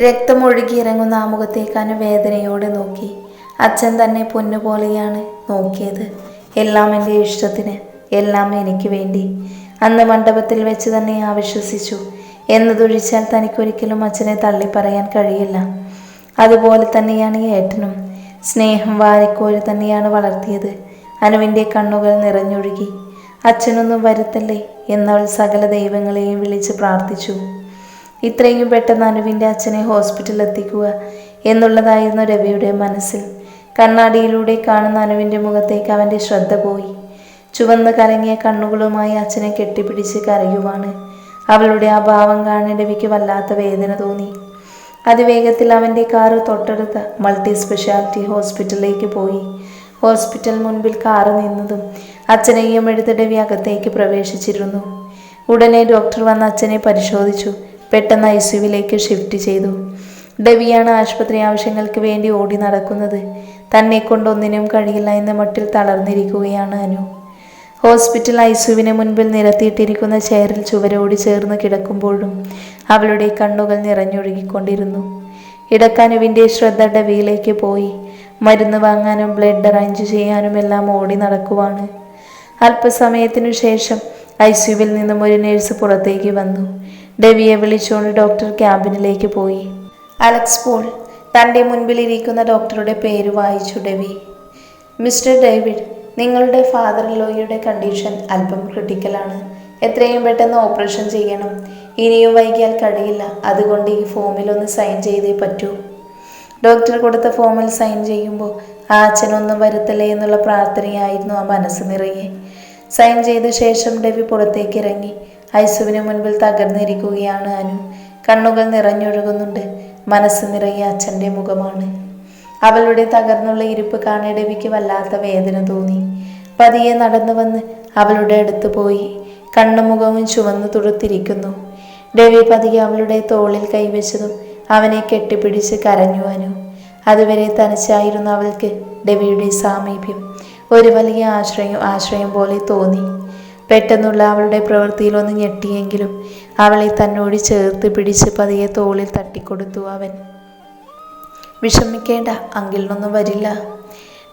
രക്തമൊഴുകിയിറങ്ങുന്ന ആ മുഖത്തേക്ക് അനു വേദനയോടെ നോക്കി. അച്ഛൻ തന്നെ പൊന്നുപോലെയാണ് നോക്കിയത്. എല്ലാം എന്റെ ഇഷ്ടത്തിന് എല്ലാം എനിക്ക് വേണ്ടി. അന്ന് മണ്ഡപത്തിൽ വെച്ച് തന്നെ ആവിശ്വസിച്ചു എന്നതൊഴിച്ചാൽ തനിക്കൊരിക്കലും അച്ഛനെ തള്ളി പറയാൻ കഴിയില്ല. അതുപോലെ തന്നെയാണ് ഏട്ടനും. സ്നേഹം വാരിക്കോരി തന്നെയാണ് വളർത്തിയത്. അനുവിന്റെ കണ്ണുകൾ നിറഞ്ഞൊഴുകി. അച്ഛനൊന്നും വരുത്തല്ലേ? എന്നവൾ സകല ദൈവങ്ങളെയും വിളിച്ച് പ്രാർത്ഥിച്ചു. ഇത്രയും പെട്ടെന്ന് അനുവിന്റെ അച്ഛനെ ഹോസ്പിറ്റലിൽ എത്തിക്കുക എന്നുള്ളതായിരുന്നു രവിയുടെ മനസ്സിൽ. കണ്ണാടിയിലൂടെ കാണുന്ന അനുവിന്റെ മുഖത്തേക്ക് അവന്റെ ശ്രദ്ധ പോയി. ചുവന്ന് കരങ്ങിയ കണ്ണുകളുമായി അച്ഛനെ കെട്ടിപ്പിടിച്ച് കരയുവാണ്. അവളുടെ ആ ഭാവം കാണാൻ രവിക്ക് വല്ലാത്ത വേദന തോന്നി. അതിവേഗത്തിൽ അവന്റെ കാറ് തൊട്ടടുത്ത മൾട്ടി സ്പെഷ്യാലിറ്റി ഹോസ്പിറ്റലിലേക്ക് പോയി. ഹോസ്പിറ്റൽ മുൻപിൽ കാറ് നിന്നതും അച്ഛനെയും എടുത്ത് രവി അകത്തേക്ക് പ്രവേശിച്ചിരുന്നു. ഉടനെ ഡോക്ടർ വന്ന് അച്ഛനെ പരിശോധിച്ചു. പെട്ടെന്ന് ഐ സിയുവിലേക്ക് ഷിഫ്റ്റ് ചെയ്തു. ഡെവിയാണ് ആശുപത്രി ആവശ്യങ്ങൾക്ക് വേണ്ടി ഓടി നടക്കുന്നത്. തന്നെ കൊണ്ടൊന്നിനും കഴിയില്ല എന്ന മട്ടിൽ തളർന്നിരിക്കുകയാണ് അനു. ഹോസ്പിറ്റൽ ഐസുവിന് മുൻപിൽ നിരത്തിയിട്ടിരിക്കുന്ന ചെയറിൽ ചുവരോട് ചേർന്ന് കിടക്കുമ്പോഴും അവളുടെ കണ്ണുകൾ നിറഞ്ഞൊഴുകിക്കൊണ്ടിരുന്നു. ഇടക്കനുവിന്റെ ശ്രദ്ധ ഡവിയിലേക്ക് പോയി. മരുന്ന് വാങ്ങാനും ബ്ലഡ് അറേഞ്ച് ചെയ്യാനും എല്ലാം ഓടി നടക്കുവാണ്. അല്പസമയത്തിനു ശേഷം ഐസിയുവിൽ നിന്നും ഒരു നേഴ്സ് പുറത്തേക്ക് വന്നു. ഡെവിയെ വിളിച്ചുകൊണ്ട് ഡോക്ടർ ക്യാബിനിലേക്ക് പോയി. അലക്സ് പോൾ തന്റെ മുൻപിലിരിക്കുന്ന ഡോക്ടറുടെ പേര് വായിച്ചു ഡെവി. മിസ്റ്റർ ഡേവിഡ് നിങ്ങളുടെ ഫാദർ ലോയിയുടെ കണ്ടീഷൻ അല്പം ക്രിട്ടിക്കലാണ് എത്രയും പെട്ടെന്ന് ഓപ്പറേഷൻ ചെയ്യണം. ഇനിയും വൈകിയാൽ കഴിയില്ല. അതുകൊണ്ട് ഈ ഫോമിൽ ഒന്ന് സൈൻ ചെയ്തേ പറ്റൂ. ഡോക്ടർ കൊടുത്ത ഫോമിൽ സൈൻ ചെയ്യുമ്പോൾ ആ അച്ഛനൊന്നും വരുത്തില്ലേ എന്നുള്ള പ്രാർത്ഥനയായിരുന്നു ആ മനസ്സ് നിറയെ. സൈൻ ചെയ്ത ശേഷം ഡെവി പുറത്തേക്ക് ഇറങ്ങി. ഐസുവിന് മുൻപിൽ തകർന്നിരിക്കുകയാണ് അനു. കണ്ണുകൾ നിറഞ്ഞൊഴുകുന്നുണ്ട്. മനസ്സ് നിറയെ അച്ഛന്റെ മുഖമാണ്. അവളുടെ തകർന്നുള്ള ഇരിപ്പ് കാണേടവിക്ക് വല്ലാത്ത വേദന തോന്നി. പതിയെ നടന്നു വന്ന് അവളുടെ അടുത്ത് പോയി. കണ്ണുമുഖവും ചുവന്നു തുടുത്തിരിക്കുന്നു. രവി പതിയെ അവളുടെ തോളിൽ കൈവച്ചതും അവനെ കെട്ടിപ്പിടിച്ച് കരഞ്ഞു അനു. അതുവരെ തനിച്ചായിരുന്നു അവൾക്ക് രവിയുടെ സാമീപ്യം. ഒരു വലിയ ആശ്രയം ആശ്രയം പോലെ തോന്നി. പെട്ടെന്നുള്ള അവളുടെ പ്രവൃത്തിയിൽ ഒന്ന് ഞെട്ടിയെങ്കിലും അവളെ തന്നോട് ചേർത്ത് പിടിച്ച് പതിയെ തോളിൽ തട്ടിക്കൊടുത്തു അവൻ. വിഷമിക്കേണ്ട അങ്കിളിനൊന്നും വരില്ല.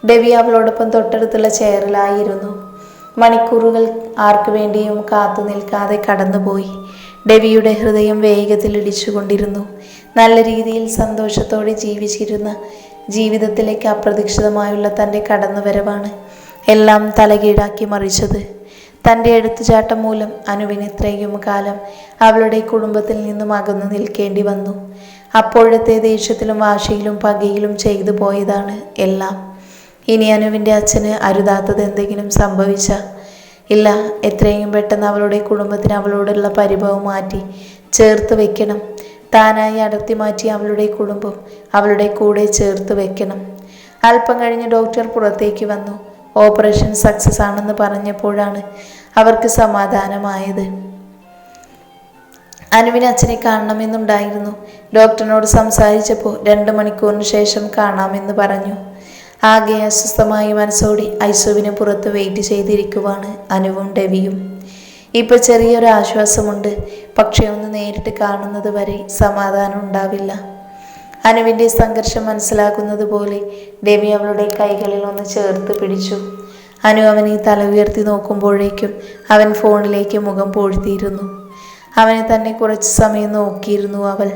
ഡെവി അവളോടൊപ്പം തൊട്ടടുത്തുള്ള ചെയറിലായിരുന്നു. മണിക്കൂറുകൾ ആർക്കു വേണ്ടിയും കാത്തു നിൽക്കാതെ കടന്നുപോയി. ഡെവിയുടെ ഹൃദയം വേഗത്തിൽ ഇടിച്ചുകൊണ്ടിരുന്നു. നല്ല രീതിയിൽ സന്തോഷത്തോടെ ജീവിച്ചിരുന്ന ജീവിതത്തിലേക്ക് അപ്രതീക്ഷിതമായുള്ള തന്റെ കടന്നുവരവാണ് എല്ലാം തലകീഴാക്കി മറിച്ചത്. തന്റെ എടുത്തുചാട്ടം മൂലം അനുവിന് ഇത്രയും കാലം അവളുടെ കുടുംബത്തിൽ നിന്നും അകന്നു നിൽക്കേണ്ടി വന്നു. അപ്പോഴത്തെ ദേഷ്യത്തിലും വാശിയിലും പകയിലും ചെയ്തു പോയതാണ് എല്ലാം. ഇനി അനുവിന്റെ അച്ഛന് അരുതാത്തത് എന്തെങ്കിലും സംഭവിച്ച? ഇല്ല എത്രയും പെട്ടെന്ന് അവളുടെ കുടുംബത്തിന് അവളോടുള്ള പരിഭവം മാറ്റി ചേർത്ത് വെക്കണം. താനായി അടർത്തി മാറ്റി അവളുടെ കുടുംബം അവളുടെ കൂടെ ചേർത്ത് വെക്കണം. അല്പം കഴിഞ്ഞ് ഡോക്ടർ പുറത്തേക്ക് വന്നു. ഓപ്പറേഷൻ സക്സസ് ആണെന്ന് പറഞ്ഞപ്പോഴാണ് അവർക്ക് സമാധാനമായത്. അനുവിന് അച്ഛനെ കാണണമെന്നുണ്ടായിരുന്നു. ഡോക്ടറിനോട് സംസാരിച്ചപ്പോൾ രണ്ട് മണിക്കൂറിന് ശേഷം കാണാമെന്ന് പറഞ്ഞു. ആകെ അസ്വസ്ഥമായ മനസ്സോടെ ഐസുവിന് പുറത്ത് വെയിറ്റ് ചെയ്തിരിക്കുവാണ് അനുവും ഡെവിയും ഇപ്പൊ ചെറിയൊരു ആശ്വാസമുണ്ട്. പക്ഷെ ഒന്ന് നേരിട്ട് കാണുന്നത് വരെ സമാധാനം ഉണ്ടാവില്ല. അനുവിന്റെ സംഘർഷം മനസ്സിലാക്കുന്നത് പോലെ ഡെവി അവളുടെ കൈകളിൽ ഒന്ന് ചേർത്ത് പിടിച്ചു. അനു അവനെ തല ഉയർത്തി നോക്കുമ്പോഴേക്കും അവൻ ഫോണിലേക്ക് മുഖം പൂഴ്ത്തിയിരുന്നു അവനെ തന്നെ കുറച്ച് സമയം നോക്കിയിരുന്നു അവൾ.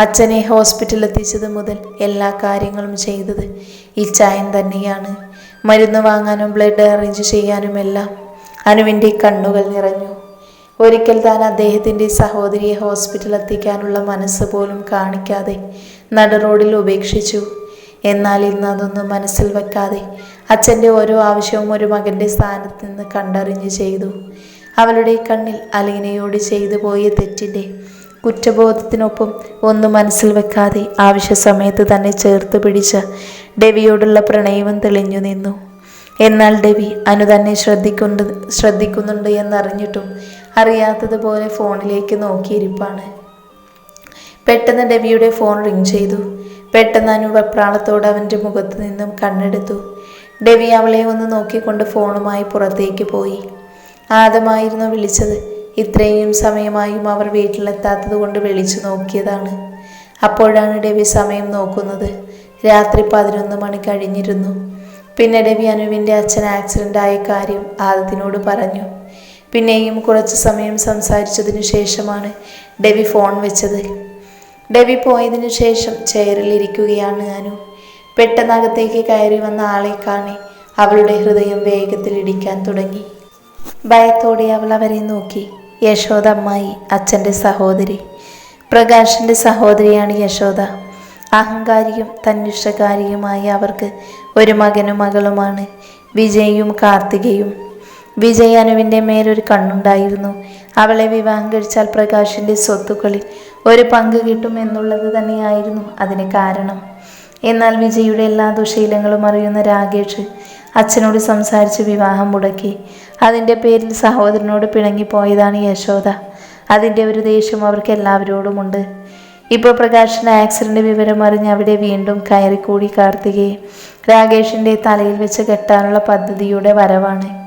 അച്ഛനെ ഹോസ്പിറ്റലിൽ എത്തിച്ചത് മുതൽ എല്ലാ കാര്യങ്ങളും ചെയ്തത് ഈ ചായൻ തന്നെയാണ്. മരുന്ന് വാങ്ങാനും ബ്ലഡ് അറേഞ്ച് ചെയ്യാനും എല്ലാം അനുവിന്റെ കണ്ണുകൾ നിറഞ്ഞു. ഒരിക്കൽ താൻ അദ്ദേഹത്തിന്റെ സഹോദരിയെ ഹോസ്പിറ്റലിൽ എത്തിക്കാനുള്ള മനസ്സ് പോലും കാണിക്കാതെ നട റോഡിൽ ഉപേക്ഷിച്ചു എന്നാൽ ഇന്ന് അതൊന്നും മനസ്സിൽ വെക്കാതെ അച്ഛന്റെ ഓരോ ആവശ്യവും ഒരു മകന്റെ സ്ഥാനത്ത് നിന്ന് കണ്ടറിഞ്ഞ് ചെയ്തു. അവളുടെ കണ്ണിൽ അലീനയോട് ചെയ്തു പോയ തെറ്റിന്റെ കുറ്റബോധത്തിനൊപ്പം ഒന്നും മനസ്സിൽ വെക്കാതെ ആവശ്യ സമയത്ത് തന്നെ ചേർത്ത് പിടിച്ച ഡെവിയോടുള്ള പ്രണയവും തെളിഞ്ഞു നിന്നു. എന്നാൽ ഡെവി അനു തന്നെ ശ്രദ്ധിക്കുന്നുണ്ട് ശ്രദ്ധിക്കുന്നുണ്ട് എന്നറിഞ്ഞിട്ടും അറിയാത്തതുപോലെ ഫോണിലേക്ക് നോക്കിയിരിപ്പാണ്. പെട്ടെന്ന് ഡെവിയുടെ ഫോൺ റിങ് ചെയ്തു. പെട്ടെന്ന് അനു വെപ്രാളത്തോടെ അവന്റെ മുഖത്ത് നിന്നും കണ്ണെടുത്തു. ഡെവി അവളെ ഒന്ന് നോക്കിക്കൊണ്ട് ഫോണുമായി പുറത്തേക്ക് പോയി. ആദമായിരുന്നു വിളിച്ചത്. ഇത്രയും സമയമായും അവർ വീട്ടിലെത്താത്തത് കൊണ്ട് വിളിച്ചു നോക്കിയതാണ്. അപ്പോഴാണ് ഡെവി സമയം നോക്കുന്നത്. രാത്രി പതിനൊന്ന് മണി കഴിഞ്ഞിരുന്നു. പിന്നെ ഡെവി അനുവിന്റെ അച്ഛൻ ആക്സിഡന്റ് ആയ കാര്യം ആദത്തിനോട് പറഞ്ഞു. പിന്നെയും കുറച്ച് സമയം സംസാരിച്ചതിനു ശേഷമാണ് ഡെവി ഫോൺ വെച്ചത്. ഡെവി പോയതിനു ശേഷം ചെയറിൽ ഇരിക്കുകയാണ് അനു. പെട്ടെന്നകത്തേക്ക് കയറി വന്ന ആളെ കാണി അവളുടെ ഹൃദയം വേഗത്തിൽ ഇടിക്കാൻ തുടങ്ങി. ഭയത്തോടെ അവൾ അവരെ നോക്കി. യശോദ അമ്മായി അച്ഛന്റെ സഹോദരി. പ്രകാശിന്റെ സഹോദരിയാണ് യശോദ. അഹങ്കാരിയും തന്നിഷ്ടകാരിയുമായി അവർക്ക് ഒരു മകനും മകളുമാണ്. വിജയും കാർത്തികയും. വിജയ് അനുവിന്റെ മേലൊരു കണ്ണുണ്ടായിരുന്നു. അവളെ വിവാഹം കഴിച്ചാൽ പ്രകാശിന്റെ സ്വത്തുക്കളിൽ ഒരു പങ്ക് കിട്ടും എന്നുള്ളത് തന്നെയായിരുന്നു അതിന് കാരണം. എന്നാൽ വിജയുടെ എല്ലാ ദുശീലങ്ങളും അറിയുന്ന രാകേഷ് അച്ഛനോട് സംസാരിച്ച് വിവാഹം മുടക്കി. അതിന്റെ പേരിൽ സഹോദരനോട് പിണങ്ങിപ്പോയതാണ് യശോദ. അതിന്റെ ഒരു ദേഷ്യം അവർക്ക് എല്ലാവരോടുമുണ്ട്. ഇപ്പോൾ പ്രകാശിന് ആക്സിഡന്റ് വിവരം അറിഞ്ഞ് അവിടെ വീണ്ടും കയറിക്കൂടി കാർത്തികയെ. രാകേഷിന്റെ തലയിൽ വെച്ച് കെട്ടാനുള്ള പദ്ധതിയുടെ വരവാണ്.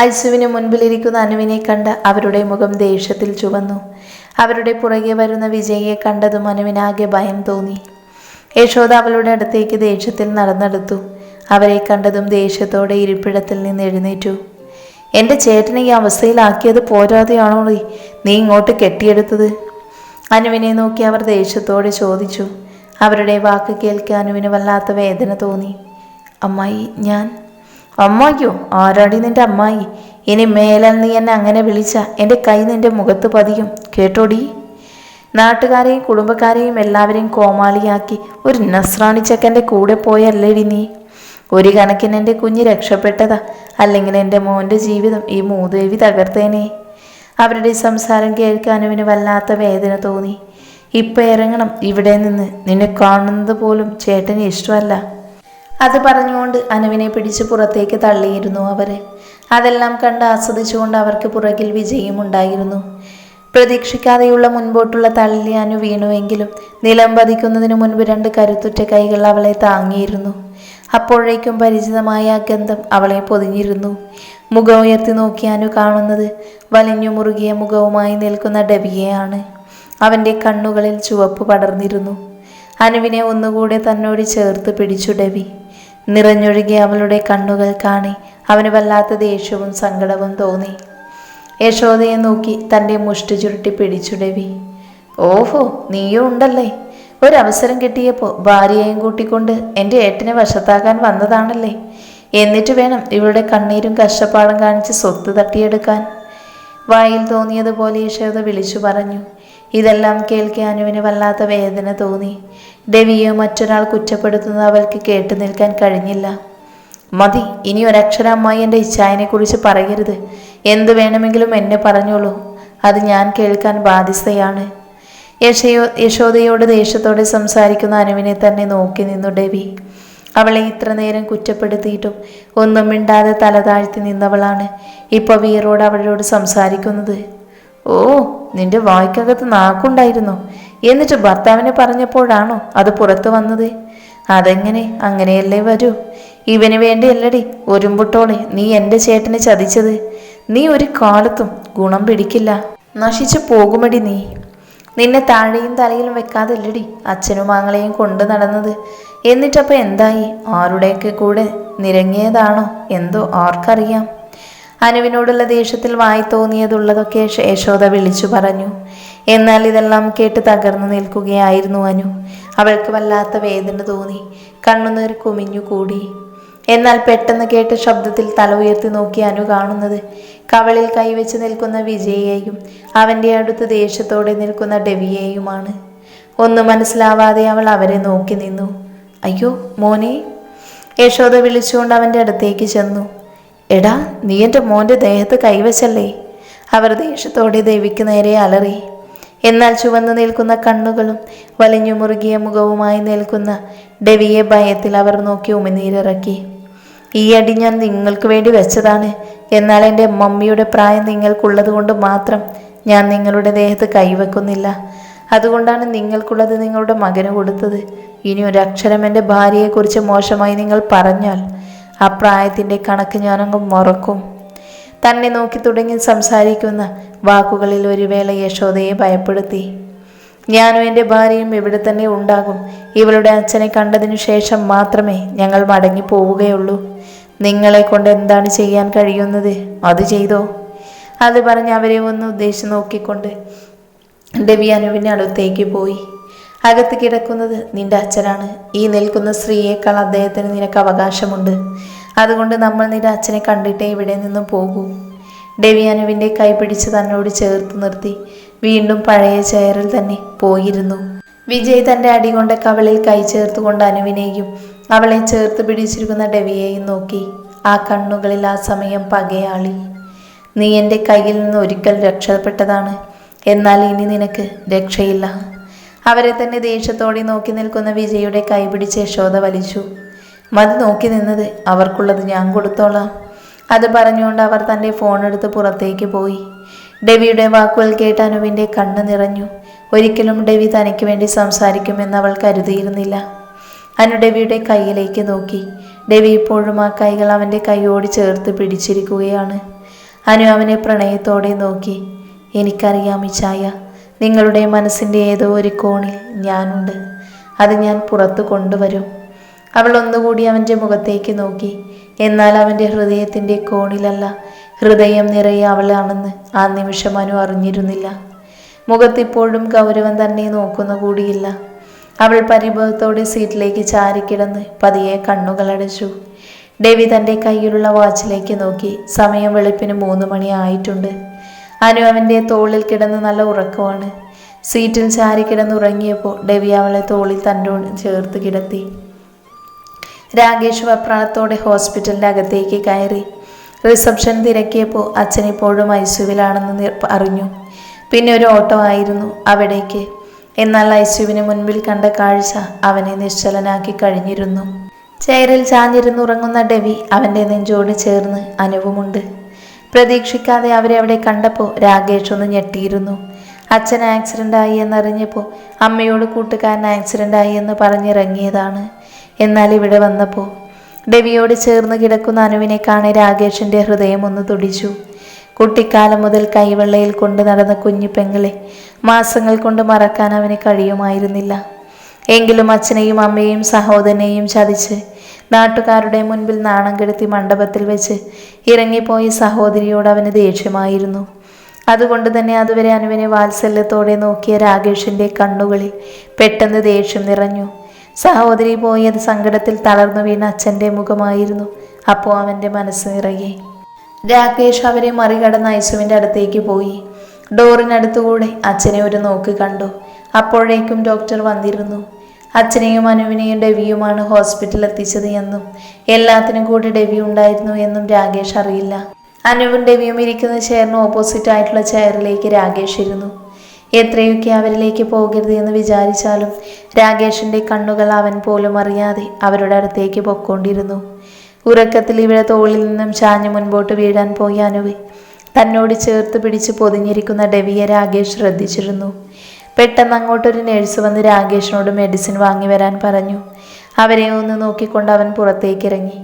ഐസുവിന് മുൻപിലിരിക്കുന്ന അനുവിനെ കണ്ട് അവരുടെ മുഖം ദേഷ്യത്തിൽ ചുവന്നു. അവരുടെ പുറകെ വരുന്ന വിജയെ കണ്ടതും അനുവിനാകെ ഭയം തോന്നി. യശോദ അവളുടെ അടുത്തേക്ക് ദേഷ്യത്തിൽ നടന്നെടുത്തു. അവരെ കണ്ടതും ദേഷ്യത്തോടെ ഇരിപ്പിടത്തിൽ നിന്ന് എഴുന്നേറ്റു. എന്റെ ചേട്ടനെ ഈ അവസ്ഥയിലാക്കിയത് പോരാതെയാണോ നീ ഇങ്ങോട്ട് കെട്ടിയെടുത്തത്? അനുവിനെ നോക്കി അവർ ദേഷ്യത്തോടെ ചോദിച്ചു. അവരുടെ വാക്ക് കേൾക്കാൻ അനുവിന് വല്ലാത്ത വേദന തോന്നി. അമ്മായി ഞാൻ അമ്മായിയോ ആരാടി നിന്റെ അമ്മായി? ഇനി മേലാൽ നീ എന്നെ അങ്ങനെ വിളിച്ച എന്റെ കൈ നിന്റെ മുഖത്ത് പതിയും. കേട്ടോടി? നാട്ടുകാരെയും കുടുംബക്കാരെയും എല്ലാവരെയും കോമാളിയാക്കി ഒരു നസ്രാണി ചെക്കന്റെ കൂടെ പോയല്ലേടി നീ? ഒരു കണക്കിന് എന്റെ കുഞ്ഞ് രക്ഷപ്പെട്ടതാ. അല്ലെങ്കിൽ എന്റെ മോന്റെ ജീവിതം ഈ മൂദേവി തകർത്തേനെ. അവരുടെ സംസാരം കേൾക്കാനും അവന് വല്ലാത്ത വേദന തോന്നി. ഇപ്പം ഇറങ്ങണം ഇവിടെ നിന്ന്. നിന്നെ കാണുന്നത് പോലും ചേട്ടന് ഇഷ്ടമല്ല. അത് പറഞ്ഞുകൊണ്ട് അനുവിനെ പിടിച്ച് പുറത്തേക്ക് തള്ളിയിരുന്നു അവർ. അതെല്ലാം കണ്ട് ആസ്വദിച്ചുകൊണ്ട് അവർക്ക് പുറകിൽ വിജയമുണ്ടായിരുന്നു പ്രതീക്ഷിക്കാതെയുള്ള മുൻപോട്ടുള്ള തള്ളി അനു വീണുവെങ്കിലും നിലം പതിക്കുന്നതിന് മുൻപ് രണ്ട് കരുത്തുറ്റ കൈകൾ അവളെ താങ്ങിയിരുന്നു. അപ്പോഴേക്കും പരിചിതമായ ആ ഗന്ധം അവളെ പൊതിഞ്ഞിരുന്നു. മുഖം ഉയർത്തി നോക്കി അനു കാണുന്നത് വലിഞ്ഞു മുറുകിയ മുഖവുമായി നിൽക്കുന്ന ഡബിയെയാണ്. അവന്റെ കണ്ണുകളിൽ ചുവപ്പ് പടർന്നിരുന്നു. അനുവിനെ ഒന്നുകൂടെ തന്നോട് ചേർത്ത് പിടിച്ചു ഡബി. നിറഞ്ഞൊഴുകിയ അവളുടെ കണ്ണുകൾ കാണി അവന് വല്ലാത്ത ദേഷ്യവും സങ്കടവും തോന്നി. യശോദയെ നോക്കി തന്റെ മുഷ്ടി ചുരുട്ടി പിടിച്ചുടവി. ഓഹോ നീയും ഉണ്ടല്ലേ? ഒരവസരം കിട്ടിയപ്പോൾ ഭാര്യയെയും കൂട്ടിക്കൊണ്ട് എന്റെ ഏട്ടനെ വശത്താക്കാൻ വന്നതാണല്ലേ? എന്നിട്ട് വേണം ഇവളുടെ കണ്ണീരും കഷ്ടപ്പാടും കാണിച്ച് സ്വത്ത് തട്ടിയെടുക്കാൻ. വായിൽ തോന്നിയതുപോലെ യശോദ വിളിച്ചു പറഞ്ഞു. ഇതെല്ലാം കേൾക്കെ അനുവിന് വല്ലാത്ത വേദന തോന്നി. ഡെവിയോ മറ്റൊരാൾ കുറ്റപ്പെടുത്തുന്നത് അവൾക്ക് കേട്ടു നിൽക്കാൻ കഴിഞ്ഞില്ല. മതി ഇനി ഒരക്ഷരമായി എന്റെ ഇച്ഛായനെ കുറിച്ച് പറയരുത്. എന്ത് വേണമെങ്കിലും എന്നെ പറഞ്ഞോളൂ. അത് ഞാൻ കേൾക്കാൻ ബാധ്യസ്ഥയാണ്. യശയോ യശോദയോട് ദേഷ്യത്തോടെ സംസാരിക്കുന്ന അനുവിനെ തന്നെ നോക്കി നിന്നു ഡെവി അവളെ ഇത്ര നേരം കുറ്റപ്പെടുത്തിയിട്ടും ഒന്നും മിണ്ടാതെ തല താഴ്ത്തി നിന്നവളാണ് ഇപ്പോൾ വീറോട് അവളോട് സംസാരിക്കുന്നത്. ഓ നിന്റെ വായ്ക്കകത്ത് നാക്കുണ്ടായിരുന്നു. എന്നിട്ട് ഭർത്താവിനെ പറഞ്ഞപ്പോഴാണോ അത് പുറത്തു വന്നത്? അതെങ്ങനെ? അങ്ങനെയല്ലേ വരൂ. ഇവന് വേണ്ടിയല്ലടി ഒരുമ്പുട്ടോളെ നീ എന്റെ ചേട്ടനെ ചതിച്ചത്. നീ ഒരു കാലത്തും ഗുണം പിടിക്കില്ല. നശിച്ചു പോകുമടി നീ. നിന്നെ താഴെയും തലയിലും വെക്കാതല്ലടി അച്ഛനും ആങ്ങളെയും കൊണ്ടു നടന്നത്. എന്നിട്ടപ്പോൾ എന്തായി? ആരുടെയൊക്കെ കൂടെ നിരങ്ങിയതാണോ? എന്തോ ആർക്കറിയാം. അനുവിനോടുള്ള ദേഷ്യത്തിൽ വായി തോന്നിയതുള്ളതൊക്കെ യശോദ വിളിച്ചു പറഞ്ഞു. എന്നാൽ ഇതെല്ലാം കേട്ട് തകർന്നു നിൽക്കുകയായിരുന്നു അനു. അവൾക്ക് വല്ലാത്ത വേദന തോന്നി. കണ്ണുനീർ കുമിഞ്ഞു കൂടി. എന്നാൽ പെട്ടെന്ന് കേട്ട ശബ്ദത്തിൽ തല ഉയർത്തി നോക്കി അനു കാണുന്നത്. കവളിൽ കൈവച്ച് നിൽക്കുന്ന വിജയെയും അവന്റെ അടുത്ത് ദേഷ്യത്തോടെ നിൽക്കുന്ന ഡെവിയെയുമാണ്. ഒന്നും മനസ്സിലാവാതെ അവൾ അവരെ നോക്കി നിന്നു. അയ്യോ മോനെ. യശോദ വിളിച്ചുകൊണ്ട് അവന്റെ അടുത്തേക്ക് ചെന്നു. എടാ നീ എന്റെ മോന്റെ ദേഹത്ത് കൈവച്ചല്ലേ? അവർ ദേഷ്യത്തോടെ ദേവിക്ക് നേരെ അലറി. എന്നാൽ ചുവന്നു നിൽക്കുന്ന കണ്ണുകളും വലിഞ്ഞു മുറുകിയ മുഖവുമായി നിൽക്കുന്ന ഡെവിയെ ഭയത്തിൽ അവർ നോക്കി ഉമിനീരിറക്കി. ഈ അടി ഞാൻ നിങ്ങൾക്ക് വേണ്ടി വെച്ചതാണ്. എന്നാൽ എന്റെ മമ്മിയുടെ പ്രായം നിങ്ങൾക്കുള്ളത് കൊണ്ട് മാത്രം ഞാൻ നിങ്ങളുടെ ദേഹത്ത് കൈവെക്കുന്നില്ല. അതുകൊണ്ടാണ് നിങ്ങൾക്കുള്ളത് നിങ്ങളുടെ മകന് കൊടുത്തത്. ഇനി ഒരക്ഷരം എന്റെ ഭാര്യയെക്കുറിച്ച് മോശമായി നിങ്ങൾ പറഞ്ഞാൽ ആ പ്രായത്തിന്റെ കണക്ക് ഞാനങ്ങ് മറക്കും. തന്നെ നോക്കി തുടങ്ങി സംസാരിക്കുന്ന വാക്കുകളിൽ ഒരു വേള യശോദയെ ഭയപ്പെടുത്തി. ഞാനും എന്റെ ഭാര്യയും ഇവിടെ തന്നെ ഉണ്ടാകും. ഇവളുടെ അച്ഛനെ കണ്ടതിനു ശേഷം മാത്രമേ ഞങ്ങൾ മടങ്ങി പോവുകയുള്ളൂ. നിങ്ങളെ കൊണ്ട് എന്താണ് ചെയ്യാൻ കഴിയുന്നത്? അത് ചെയ്തോ? അത് പറഞ്ഞ് അവരെ ഒന്ന് ഉദ്ദേശിച്ച് നോക്കിക്കൊണ്ട് ഡെബി അനുവിന്റെ അടുത്തേക്ക് പോയി. അകത്ത് കിടക്കുന്നത് നിന്റെ അച്ഛനാണ്. ഈ നിൽക്കുന്ന സ്ത്രീയേക്കാൾ അദ്ദേഹത്തിന് നിനക്ക് അവകാശമുണ്ട്. അതുകൊണ്ട് നമ്മൾ നിന്റെ അച്ഛനെ കണ്ടിട്ടേ ഇവിടെ നിന്നും പോകൂ. ഡെവിയാനുവിന്റെ കൈ പിടിച്ച് തന്നോട് ചേർത്ത് നിർത്തി. വീണ്ടും പഴയ ചെയറിൽ തന്നെ പോയിരുന്നു. വിജയ് തന്റെ അടി കൊണ്ട കവളിൽ കൈ ചേർത്തുകൊണ്ട് അനുവിനെയും അവളെ ചേർത്ത് പിടിച്ചിരിക്കുന്ന ഡെവിയെയും നോക്കി. ആ കണ്ണുകളിൽ ആ സമയം പകയാളി. നീ എന്റെ കയ്യിൽ നിന്ന് ഒരിക്കൽ രക്ഷപ്പെട്ടതാണ്. എന്നാൽ ഇനി നിനക്ക് രക്ഷയില്ല. അവരെ തന്നെ ദേഷ്യത്തോടെ നോക്കി നിൽക്കുന്ന വിജയുടെ കൈപിടിച്ച് യശോദ വലിച്ചു. മതി നോക്കി നിന്നത് അവർക്കുള്ളത് ഞാൻ കൊടുത്തോളാം. അത് പറഞ്ഞുകൊണ്ട് അവർ തന്റെ ഫോൺ എടുത്ത് പുറത്തേക്ക് പോയി. ഡെവിയുടെ വാക്കുകൾ കേട്ട് അനുവിന്റെ കണ്ണ് നിറഞ്ഞു. ഒരിക്കലും ഡെവി തനിക്ക് വേണ്ടി സംസാരിക്കുമെന്ന് അവൾ കരുതിയിരുന്നില്ല. അനു ഡെവിയുടെ കൈയിലേക്ക് നോക്കി. ഡെവി ഇപ്പോഴും ആ കൈകൾ അവന്റെ കൈയോട് ചേർത്ത് പിടിച്ചിരിക്കുകയാണ്. അനു അവനെ പ്രണയത്തോടെ നോക്കി. എനിക്കറിയാം ഇച്ചായ നിങ്ങളുടെ മനസ്സിന്റെ ഏതോ ഒരു കോണിൽ ഞാനുണ്ട്. അത് ഞാൻ പുറത്തു കൊണ്ടുവരും. അവൾ ഒന്നുകൂടി അവന്റെ മുഖത്തേക്ക് നോക്കി. എന്നാൽ അവന്റെ ഹൃദയത്തിന്റെ കോണിലല്ല ഹൃദയം നിറയെ അവളാണെന്ന് ആ നിമിഷം അനു അറിഞ്ഞിരുന്നില്ല. മുഖത്തിപ്പോഴും ഗൗരവം തന്നെ നോക്കുന്ന കൂടിയില്ല. അവൾ പരിഭവത്തോടെ സീറ്റിലേക്ക് ചാരിക്കിടന്ന് പതിയെ കണ്ണുകളടച്ചു ഡേവി തന്റെ കയ്യിലുള്ള വാച്ചിലേക്ക് നോക്കി. സമയം വെളുപ്പിന് മൂന്ന് മണി ആയിട്ടുണ്ട്. അനു അവന്റെ തോളിൽ കിടന്ന് നല്ല ഉറക്കമാണ്. സീറ്റിൽ ചാരി കിടന്നുറങ്ങിയപ്പോൾ ഡെവി അവളെ തോളിൽ തന്റെ ചേർത്ത് കിടത്തി. രാകേഷ് വപ്രാളത്തോടെ ഹോസ്പിറ്റലിന്റെ അകത്തേക്ക് കയറി. റിസപ്ഷൻ തിരക്കിയപ്പോൾ അച്ഛൻ ഇപ്പോഴും ഐസുവിലാണെന്ന് അറിഞ്ഞു. പിന്നെ ഒരു ഓട്ടോ ആയിരുന്നു അവിടേക്ക്. എന്നാൽ ഐസുവിന് മുൻപിൽ കണ്ട കാഴ്ച അവനെ നിശ്ചലനാക്കി കഴിഞ്ഞിരുന്നു. ചെയറിൽ ചാഞ്ഞിരുന്നുറങ്ങുന്ന ഡെവി അവന്റെ നെഞ്ചോട് ചേർന്ന് അനുവുമുണ്ട്. പ്രതീക്ഷിക്കാതെ അവരെ അവിടെ കണ്ടപ്പോൾ രാകേഷ് ഒന്ന് ഞെട്ടിയിരുന്നു. അച്ഛൻ ആക്സിഡന്റ് ആയി എന്നറിഞ്ഞപ്പോൾ അമ്മയോട് കൂട്ടുകാരൻ ആക്സിഡന്റ് ആയി എന്ന് പറഞ്ഞിറങ്ങിയതാണ്. എന്നാൽ ഇവിടെ വന്നപ്പോൾ ഡെവിയോട് ചേർന്ന് കിടക്കുന്ന അനുവിനെ കാണെ രാകേഷിന്റെ ഹൃദയം ഒന്ന് തുടിച്ചു. കുട്ടിക്കാലം മുതൽ കൈവെള്ളയിൽ കൊണ്ട് നടന്ന കുഞ്ഞു പെങ്ങളെ മാസങ്ങൾ കൊണ്ട് മറക്കാൻ അവന് കഴിയുമായിരുന്നില്ല. എങ്കിലും അച്ഛനെയും അമ്മയെയും സഹോദരനെയും ചതിച്ച് നാട്ടുകാരുടെ മുൻപിൽ നാണം കെടുത്തി മണ്ഡപത്തിൽ വെച്ച് ഇറങ്ങിപ്പോയി സഹോദരിയോട് അവന് ദേഷ്യമായിരുന്നു. അതുകൊണ്ട് തന്നെ അതുവരെ അനുവിനെ വാത്സല്യത്തോടെ നോക്കിയ രാകേഷിന്റെ കണ്ണുകളിൽ പെട്ടെന്ന് ദേഷ്യം നിറഞ്ഞു. സഹോദരി പോയി അത് സങ്കടത്തിൽ തളർന്നു വീണ അച്ഛന്റെ മുഖമായിരുന്നു. അപ്പോൾ അവന്റെ മനസ്സ് നിറയെ. രാകേഷ് അവരെ മറികടന്ന് ഐസുവിന്റെ അടുത്തേക്ക് പോയി. ഡോറിനടുത്തുകൂടെ അച്ഛനെ ഒരു നോക്ക് കണ്ടു. അപ്പോഴേക്കും ഡോക്ടർ വന്നിരുന്നു. അച്ഛനെയും അനുവിനെയും ഡെവിയുമാണ് ഹോസ്പിറ്റലിൽ എത്തിച്ചത് എന്നും എല്ലാത്തിനും കൂടി ഡെവി ഉണ്ടായിരുന്നു എന്നും രാകേഷ് അറിയില്ല. അനുവും ഡെവിയും ഇരിക്കുന്ന ചെയറിന് ഓപ്പോസിറ്റ് ആയിട്ടുള്ള ചെയറിലേക്ക് രാകേഷ് ഇരുന്നു. എത്രയൊക്കെ അവരിലേക്ക് പോകരുത് എന്ന് വിചാരിച്ചാലും രാകേഷിന്റെ കണ്ണുകൾ അവൻ പോലും അറിയാതെ അവരുടെ അടുത്തേക്ക് പൊക്കോണ്ടിരുന്നു. ഉറക്കത്തിൽ ഇവിടെ തോളിൽ നിന്നും ചാഞ്ഞു മുൻപോട്ട് വീഴാൻ പോയി അനുവ് തന്നോട് ചേർത്ത് പിടിച്ച് പൊതിഞ്ഞിരിക്കുന്ന ഡെവിയെ രാകേഷ് ശ്രദ്ധിച്ചിരുന്നു. പെട്ടെന്ന് അങ്ങോട്ടൊരു നേഴ്സ് വന്ന് രാകേഷിനോട് മെഡിസിൻ വാങ്ങി വരാൻ പറഞ്ഞു. അവരെ ഒന്ന് നോക്കിക്കൊണ്ട് അവൻ പുറത്തേക്ക് ഇറങ്ങി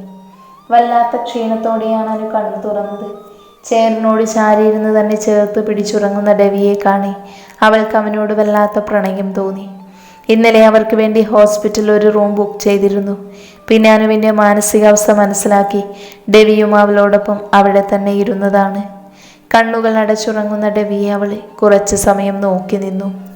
വല്ലാത്ത ക്ഷീണത്തോടെയാണ് അവന് കണ്ണു തുറന്നത്. ചേറിനോട് ചാരിയിരുന്ന് തന്നെ ചേർത്ത് പിടിച്ചുറങ്ങുന്ന ഡെവിയെ കാണി. അവൾക്ക് അവനോട് വല്ലാത്ത പ്രണയം തോന്നി. ഇന്നലെ അവർക്ക് വേണ്ടി ഹോസ്പിറ്റലിൽ ഒരു റൂം ബുക്ക് ചെയ്തിരുന്നു. പിന്നെ അനുവിന്റെ മാനസികാവസ്ഥ മനസ്സിലാക്കി ഡെവിയും അവളോടൊപ്പം അവിടെ തന്നെ ഇരുന്നതാണ്. കണ്ണുകൾ അടച്ചുറങ്ങുന്ന ഡെവിയെ അവൾ കുറച്ച് സമയം നോക്കി നിന്നു.